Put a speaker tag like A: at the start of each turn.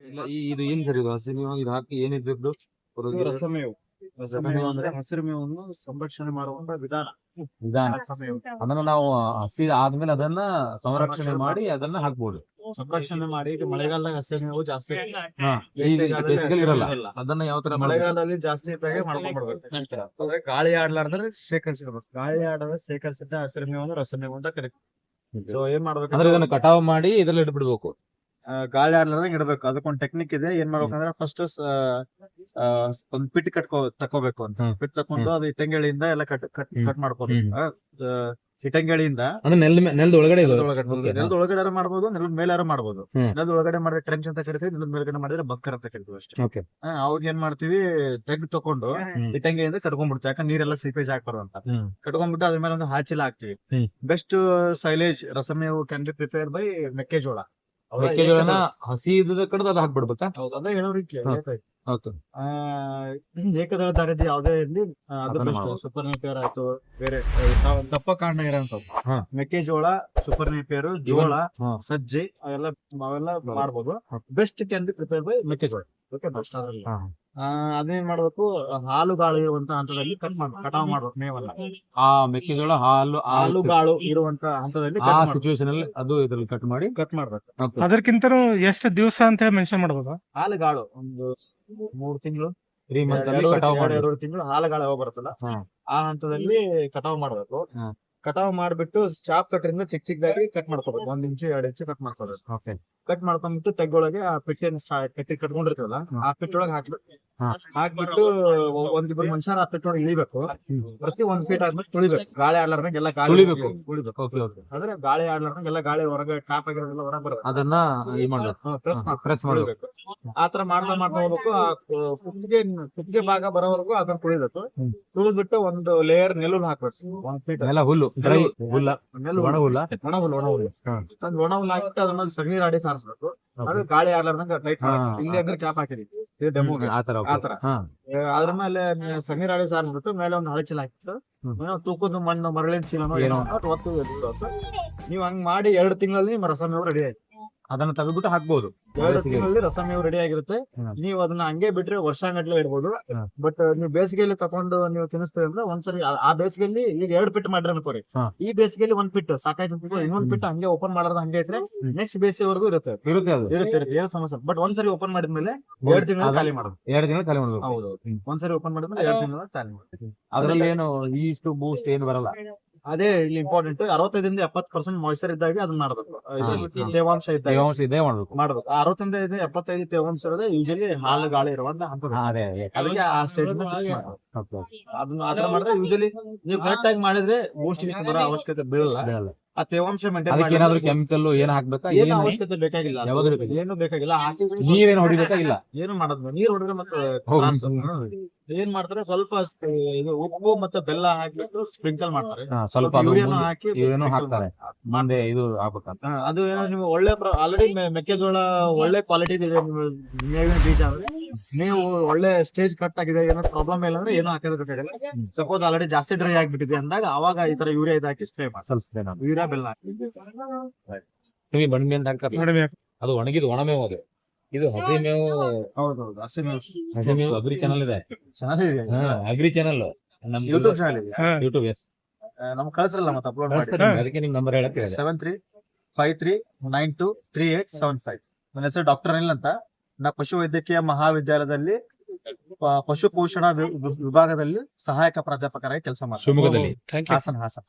A: ಇಲ್ಲ ಈ ಇದು ಏನ್ ಸರ್ ಇದು ಹಸಿರು ಮೇವು? ಇದು ಹಾಕಿ ಏನಿದ್ದು
B: ರಸಮೇವು ರಸಮೇವು ಅಂದ್ರೆ? ಹಸಿರು ಮೇವನ್ನು ಸಂರಕ್ಷಣೆ ಮಾಡುವಂತ ವಿಧಾನ.
A: ವಿಧಾನ.
B: ರಸಮೇವು
A: ಅದನ್ನ ನಾವು ಹಸಿ ಆದ್ಮೇಲೆ ಅದನ್ನ ಸಂರಕ್ಷಣೆ ಮಾಡಿ ಅದನ್ನ ಹಾಕ್ಬೋದು.
B: ಸಂರಕ್ಷಣೆ ಮಾಡಿ ಈಗ ಮಳೆಗಾಲದಾಗ ಹಸಿರು ಮೇವು ಜಾಸ್ತಿ
A: ಇರಲ್ಲ. ಅದನ್ನ ಯಾವ ತರ?
B: ಮಳೆಗಾಲದಲ್ಲಿ ಜಾಸ್ತಿ ಇದ್ದಾಗ ಮಾಡ್ಕೊಂಡ್ಬಿಡ್ಬೇಕು ಗಾಳಿ ಆಡ್ಲಾರ್ದ್ರೆ ಶೇಖರಿಸಿರ್ಬೇಕು ಗಾಳಿ ಆಡದ ಶೇಖರಿಸಿದ್ದ ಹಸಿರು ಮೇವನ್ನು ರಸಮೇವು ಅಂತ ಕರಿತೀವಿ. ಸೊ ಏನ್ ಮಾಡ್ಬೇಕು
A: ಅಂದ್ರೆ ಇದನ್ನ ಕಟಾವ್ ಮಾಡಿ ಇದ್ರಲ್ಲಿ ಇಟ್ಬಿಡ್ಬೇಕು.
B: ಗಾಳಿ ಆಡ್ಲಾರ್ದಂಗ್ ಇಡಬೇಕು. ಅದಕ್ಕೊಂದ್ ಟೆಕ್ನಿಕ್ ಇದೆ. ಏನ್ ಮಾಡ್ಬೇಕಂದ್ರೆ ಫಸ್ಟ್ ಒಂದ್ ಪಿಟ್ ಕಟ್ಕೋ ತಕೋಬೇಕು ಅಂತ.
A: ಹ್ಮ್.
B: ಪಿಟ್ ತಕೊಂಡು ಅದು ಇಟ್ಟಂಗಿಳಿಯಿಂದ ಎಲ್ಲ ಕಟ್ ಕಟ್
A: ಹ್ಮ್.
B: ಕಟ್ ಮಾಡ್ಕೋಬೇಕು. ಆ, ಆ, ಇಟ್ಟಂಗಿಳಿಯಿಂದ
A: ಅಂದ್ರೆ ನೆಲ ನೆಲದ ಒಳಗಡೆ
B: ನೆಲದ ಒಳಗಡೆ.
A: Okay.
B: ನೆಲದ ಒಳಗಡೆ ಮಾಡ್ಬೋದು ನೆಲದ ಮೇಲಾರ ಮಾಡ್ಬೋದು.
A: ಹ್ಮ್.
B: ನೆಲದ ಒಳಗಡೆ ಮಾಡಿದ್ರೆ ಟ್ರೆಂಚ್ ಅಂತ ಕರಿತೀವಿ ನೆಲದ ಮೇಲ್ಗಡೆ ಮಾಡಿದ್ರೆ ಬಕ್ಕರ್ ಅಂತ ಕರಿತೀವಿ ಅಷ್ಟೇ.
A: ಓಕೆ
B: ಆ, ಅವಾಗ ಏನ್ ಮಾಡ್ತೀವಿ ತೆಗ್ ತಕೊಂಡು
A: ಹ್ಮ್.
B: ಇಟ್ಟಂಗಿಯಿಂದ ಕಟ್ಕೊಂಡ್ಬಿಡ್ತೀವಿ. ಯಾಕಂದ್ರೆ ನೀರೆಲ್ಲ ಸೀಪೇಜ್ ಹಾಕ್ಬಾರ್ದು ಅಂತ
A: ಹ್ಮ್.
B: ಕಟ್ಕೊಂಡ್ಬಿಟ್ಟು ಅದ್ರ ಮೇಲೆ ಒಂದು ಹಾಚಿಲ ಹಾಕ್ತಿವಿ.
A: ಹ್ಮ್.
B: ಬೆಸ್ಟ್ ಸೈಲೇಜ್ ರಸಮೇವು ಕ್ಯಾನ್ ಬಿ ಪ್ರಿಪೇರ್ ಬೈ ಮೆಕ್ಕೆಜೋಳ.
A: ಮೆಕ್ಕೆಜೋಳನ ಹಸಿ ಇದ್ದದ ಕಡೆ ಅದು ಹಾಕ್ಬಿಡ್ಬೇಕಾ
B: ಹೌದು ಅದೇ.
A: ಹೌದು
B: ಆ ಏಕದಳ ಧಾನ್ಯದ ಯಾವ್ದೇ ಇರ್ಲಿ ಅದು ಬೆಸ್ಟ್. ಸೂಪರ್ ನೇಪಿಯರ್ ಆಯ್ತು ಬೇರೆ ದಪ್ಪ ಕಾಂಡ ಇರೋಂಥವು. ಮೆಕ್ಕೆಜೋಳ ಸೂಪರ್ ನೇಪಿಯರ್ ಜೋಳ. ಸಜ್ಜೆ ಅವೆಲ್ಲ ಅವೆಲ್ಲ. ಮಾಡ್ಬೋದು best can be prepare by ಮೆಕ್ಕೆಜೋಳ ಓಕೆ ಬೆಸ್ಟ್ ಅದ್ರಲ್ಲಿ ಅದೇನ್ ಮಾಡ್ಬೇಕು? ಹಾಲುಗಾಳು ಇರುವಂತ ಹಂತದಲ್ಲಿ ಕಟ್ ಮಾಡ್ಬೇಕು ಕಟಾವ್ ಮಾಡ್ಬೇಕು ಮೇವನ್ನ.
A: ಆ ಮೆಕ್ಕೆಜೋಳ ಹಾಲು
B: ಹಾಲುಗಾಳು ಇರುವಂತ ಹಂತದಲ್ಲಿ
A: ಆ ಸಿಚುವೇಶನ್ ಅಲ್ಲಿ ಅದು ಇದ್ರಲ್ಲಿ ಕಟ್ ಮಾಡಿ
B: ಕಟ್ ಮಾಡ್ಬೇಕು.
C: ಅದಕ್ಕಿಂತ ಎಷ್ಟು ದಿವಸ ಅಂತ ಹೇಳಿ ಮೆನ್ಷನ್ ಮಾಡ್ಬೋದಾ?
B: ಹಾಲುಗಾಳು ಒಂದು ಮೂರ್ ತಿಂಗಳು
A: ತ್ರೀ ಮಂತ್ ಅಲ್ಲಿ ಕಟಾವ್ ಮಾಡಿ
B: ಎರಡು ತಿಂಗಳು ಹಾಲುಗಾಳು ಯಾವಾಗ ಬರುತ್ತಲ್ಲ ಆ ಹಂತದಲ್ಲಿ ಕಟಾವ್ ಮಾಡ್ಬೇಕು. ಕಟಾವ್ ಮಾಡ್ಬಿಟ್ಟು ಚಾಪ್ ಕಟ್ರಿಂದ ಚಿಕ್ಕ ಚಿಕ್ಕದಾಗಿ ಕಟ್ ಮಾಡ್ಕೋಬೇಕು. ಒಂದ್ ಇಂಚು ಎರಡು ಇಂಚು ಕಟ್ ಮಾಡ್ಕೋಬೇಕು.
A: ಓಕೆ
B: ಕಟ್ ಮಾಡ್ಕೊಂಡ್ಬಿಟ್ಟು ತೆಗ್ಗೊಳಗೆ ಆ ಪೆಟ್ಟಿನ ಕಟ್ಟಿ ಕಟ್ಕೊಂಡಿರ್ತೀವಲ್ಲ. ಆ ಪೆಟ್ಟೊಳಗೆ ಹಾಕ್ಬೇಕು. ಹಾಕ್ಬಿಟ್ಟು ಒಂದಿಬ್ಬರು ಒಂದಿಬ್ರು ಮನುಷ್ಯರ ಆ ಪೆಟ್ಟೊಳಗೆ ಇಳಿಬೇಕು. ಪ್ರತಿ ಒಂದ್ ಫೀಟ್ ಆದ್ಮೇಲೆ ತುಳಿಬೇಕು. ಗಾಳಿ ಆಡ್ಲಾರ್ದಂಗೆ ಎಲ್ಲ ಗಾಳಿ
A: ಉಳಿಬೇಕು
B: ಅಂದ್ರೆ ಗಾಳಿ ಆಡ್ಲಾರ್ದಂಗೆ ಎಲ್ಲ ಗಾಳಿ ಹೊರಗೆ ಟಾಪ್ ಆಗಿರೋದೆಲ್ಲ ಹೊರಗೆ ಬರ್ಬೇಕು
A: ಅದನ್ನ
B: ಪ್ರೆಸ್
A: ಪ್ರೆಸ್ ಮಾಡ್ಬೇಕು
B: ಆತರ ಮಾಡ್ತಾ ಮಾಡ್ತಾ ಹೋಗ್ಬೇಕು. ಆ ಕುತ್ತಿಗೆ ಕುತ್ತಿಗೆ ಭಾಗ ಬರೋವರೆಗೂ ಅದನ್ನ ತುಳಿಬೇಕು. ತುಳಿದ್ಬಿಟ್ಟು ಒಂದು ಲೇಯರ್ ನೆಲುಲ್ ಹಾಕ್ಬೇಕು. ಒಂದ್ ಫೀಟ್
A: ಎಲ್ಲ ಹುಲ್ಲು ಡ್ರೈ ಹುಲ್ಲ
B: ನೆಲು
A: ಒಣ ಹುಲ್ಲ.
B: ಒಣ ಹುಲ್ಲು ಒಣ ಹುಲ್ಲು. ಒಣ ಹುಲ್ಲು ಹಾಕಿಟ್ಟು ಅದ್ರ ಮೇಲೆ ಸಗಣಿ ರಾಡಿ ಸಾರಿಸ್ಬೇಕು ಅದ್ರ ಗಾಳಿ ಆಡ್ಲಾರ್ದಂಗ ಟೈಟ್. ಇಲ್ಲಿ ಅಂದ್ರೆ ಕ್ಯಾಪ್ ಹಾಕಿರಿ. ಇದು ಡೆಮೋ
A: ಆತರ
B: ಆತರ. ಅದ್ರ ಮೇಲೆ ಸಣ್ಣೀರ್ ಆಡಿ ಸಾರಿಸ್ಬಿಟ್ಟು ಮೇಲೆ ಒಂದು ಹಳೆ ಚೀಲ ಹಾಕಿತ್ತು ತೂಕದ ಮಣ್ಣು ಮರಳಿನ ಚೀಲನೋ
A: ಏನೋ.
B: ಏನೋ ಒತ್ತು ನೀವು ನೀವ್ ಹಂಗ್ ಮಾಡಿ ಎರಡು ತಿಂಗಳಲ್ಲಿ ನಿಮ್ಮ ರಸಮೇವು ರೆಡಿ ಆಯ್ತು.
A: ಅದನ್ನ ತೆಗೆದ್ಬಿಟ್ಟು ಹಾಕ್ಬೋದು.
B: ಎರಡು. ತಿಂಗಳಲ್ಲಿ ರಸಮೇವು ರೆಡಿ ಆಗಿರುತ್ತೆ. ನೀವು ಅದನ್ನ ಹಂಗೆ ಬಿಟ್ರೆ ವರ್ಷಾಂಗಟ್ಲೆ ಇಡ್ಬೋದು. ಬಟ್ ನೀವು ಬೇಸಿಗೆಯಲ್ಲಿ ತಕೊಂಡು ನೀವು ತಿನ್ನಿಸ್ತೀವಿ ಅಂದ್ರೆ ಒಂದ್ಸರಿ ಆ- ಬೇಸಿಗೆಯಲ್ಲಿ ಈಗ ಎರಡು ಪಿಟ್ ಮಾಡ್ರಿ ಅನ್ಕೋರಿ. ಈ ಬೇಸಿಗೆಯಲ್ಲಿ ಒಂದ್ ಪಿಟ್ ಸಾಕಾಯ್ತು ಇನ್ನೊಂದ್ ಪಿಟ್ ಹಂಗೆ ಓಪನ್ ಮಾಡೋದು ಹಂಗೆ ಇಟ್ರೆ ನೆಕ್ಸ್ಟ್ ಬೇಸಿಗೆವರೆಗೂ ಇರುತ್ತೆ.
A: ಇರುತ್ತೆ
B: ಇರುತ್ತೆ ಏನು ಸಮಸ್ಯೆ ಬಟ್ ಒಂದ್ಸರಿ ಓಪನ್ ಮಾಡಿದ್ಮೇಲೆ ಎರಡು ತಿಂಗಳ ಖಾಲಿ ಮಾಡೋದು
A: ಎರಡು ತಿಂಗಳ ಖಾಲಿ ಮಾಡೋದು
B: ಹೌದು. ಒಂದ್ಸರಿ ಓಪನ್ ಮಾಡಿದ್ಮೇಲೆ ಎರಡು ತಿಂಗಳ ಖಾಲಿ ಮಾಡೋದು
A: ಅದ್ರಲ್ಲಿ ಏನು ಈಸ್ಟ್ ಬೂಸ್ಟ್ ಏನು ಬರಲ್ಲ.
B: ಅದೇ ಇಲ್ಲಿ ಇಂಪಾರ್ಟೆಂಟ್ ಅರವತ್ತೈದರಿಂದ ಎಪ್ಪತ್ ಪರ್ಸೆಂಟ್ ಮಾಯ್ಚರ್ ಇದ್ದಾಗ ಅದನ್ನ ಮಾಡ್ಬೇಕು. ತೇವಾಂಶ ಇದ್ದಾಗ.
A: ತೇವಾಂಶ ಇದೆ ಮಾಡ್ಬೇಕು.
B: ಮಾಡ್ಬೇಕು. ಅರವತ್ತೈದರಿಂದ ಅರವತ್ತೈದು ಎಪ್ಪತ್ತೈದು ತೇವಾಂಶ ಇರೋದೇ ಯೂಶಲಿ ಹಾಲು ಗಾಳಿ ಇರುವಂತ ಹಂತ
A: ಅದೇ ಅದೇ.
B: ಅದಕ್ಕೆ ಆ ಸ್ಟೇಜ್ ಮಾಡ್ಬೇಕು. ಅದನ್ನ ಆತರ ಮಾಡಿದ್ರೆ ಯೂಶಲಿ ನೀವು ಕರೆಕ್ಟ್ ಆಗಿ ಮಾಡಿದ್ರೆ ಬೂಸ್ಟ್ ಬರೋ ಅವಶ್ಯಕತೆ ಬೀಳಲ್ಲ. ಆ ತೇವಾಂಶ
A: ಅದಕ್ಕೆ ಏನಾದ್ರು ಕೆಮಿಕಲ್ ಏನ್ ಹಾಕ್ಬೇಕಾ?
B: ಏನು ಅವಶ್ಯಕತೆ ಬೇಕಾಗಿಲ್ಲ.
A: ಯಾವಾಗ್ಲೂ.
B: ಏನು ಬೇಕಾಗಿಲ್ಲ. ಹಾಕಿದ್ರೆ
A: ನೀರೇನು ಹೊಡಿಬೇಕಾ ಇಲ್ಲ
B: ಏನು ಮಾಡೋದು ನೀರ್ ಹೊಡೆದ್ರೆ ಮತ್ತೆ
A: ಹೌದು.
B: ತ್ರಾಸು. ಏನ್ ಮಾಡ್ತಾರೆ ಸ್ವಲ್ಪ ಇದು ಉಪ್ಪು ಮತ್ತೆ ಬೆಲ್ಲ ಹಾಕ್ಬಿಟ್ಟು ಸ್ಪ್ರಿಂಕಲ್ ಮಾಡ್ತಾರೆ.
A: ಹಾ, ಸ್ವಲ್ಪ ಅದು
B: ಯೂರಿಯಾನು
A: ಮುಂದೆ-
B: ಹಾಕಿ sprinkle
A: ಹಾಕ್ತಾರೆ. ಮುಂದೆ ಇದು ಹಾಕ್ಬೇಕಂತ
B: ಹಾ, ಅದು ಏನೋ ನೀವು ಒಳ್ಳೆ ಆಲ್ರೆಡಿ ಮೆಕ್ಕೆಜೋಳ ಒಳ್ಳೆ ಕ್ವಾಲಿಟಿ ಇದೆ ಮೇವಿನ ಬೀಜ. ಅಂದ್ರೆ ನೀವು ಒಳ್ಳೆ ಸ್ಟೇಜ್ ಕಟ್ ಆಗಿದೆ ಏನೋ ಪ್ರಾಬ್ಲಮ್ ಇಲ್ಲ ಅಂದ್ರೆ ಏನೋ ಹಾಕೋದು ಬೇಕಾಗಿಲ್ಲ ಸಪೋಸ್ ಆಲ್ರೆಡಿ ಜಾಸ್ತಿ ಡ್ರೈ ಆಗ್ಬಿಟ್ಟಿದೆ ಅಂದಾಗ ಅವಾಗ ಈ ತರ ಯೂರಿಯಾ ಇದು ಹಾಕಿ ಸ್ಪ್ರೇ ಮಾಡಿ. ಯೂರಿಯಾ ಬೆಲ್ಲ ಹಾಕಿ.
A: ಬಣ್ಮೆ ಅಂತ ಹಾಕ್ತಾರೆ ಅದು ಒಣಗಿದ್ ಒಣಮೇವು ಅದು. ಇದು ಹಸಿ ಮೇವು
B: ಹೌದೌದು ಹಸಿ ಮೇವು.
A: ಹಸಿ ಮೇವು ಅಗ್ರಿ ಚಾನಲ್ ಇದೆ. ಅಗ್ರಿ ಚಾನಲ್ ನಮ್
B: ಯೂಟ್ಯೂಬ್ ಚಾನಲ್ ಇದೆ.
A: ಯೂಟ್ಯೂಬ್ ಎಸ್
B: ನಮ್ ಕಳ್ಸಲ್ಲ ಮತ್ತೆ ಅಪ್ಲೋಡ್
A: ಮಾಡ್ತೀನಿ ಅದಕ್ಕೆ ನಿಮ್ ನಂಬರ್ ಹೇಳಕ್ ಹೇಳಿದೆ
B: seven three five three nine two three eight seven five ನನ್ನ ಹೆಸರು ಡಾಕ್ಟರ್ ಅನಿಲ್ ಅಂತ. ನಾ ಪಶು ವೈದ್ಯಕೀಯ ಮಹಾವಿದ್ಯಾಲಯದಲ್ಲಿ ಪಶು ಪೋಷಣಾ ವಿಭಾಗದಲ್ಲಿ ಸಹಾಯಕ ಪ್ರಾಧ್ಯಾಪಕರಾಗಿ ಕೆಲಸ
C: ಮಾಡ್ತಾರೆ.
A: ಶಿವಮೊಗ್ಗದಲ್ಲಿ.
C: Thank you
B: Hassan Hassan.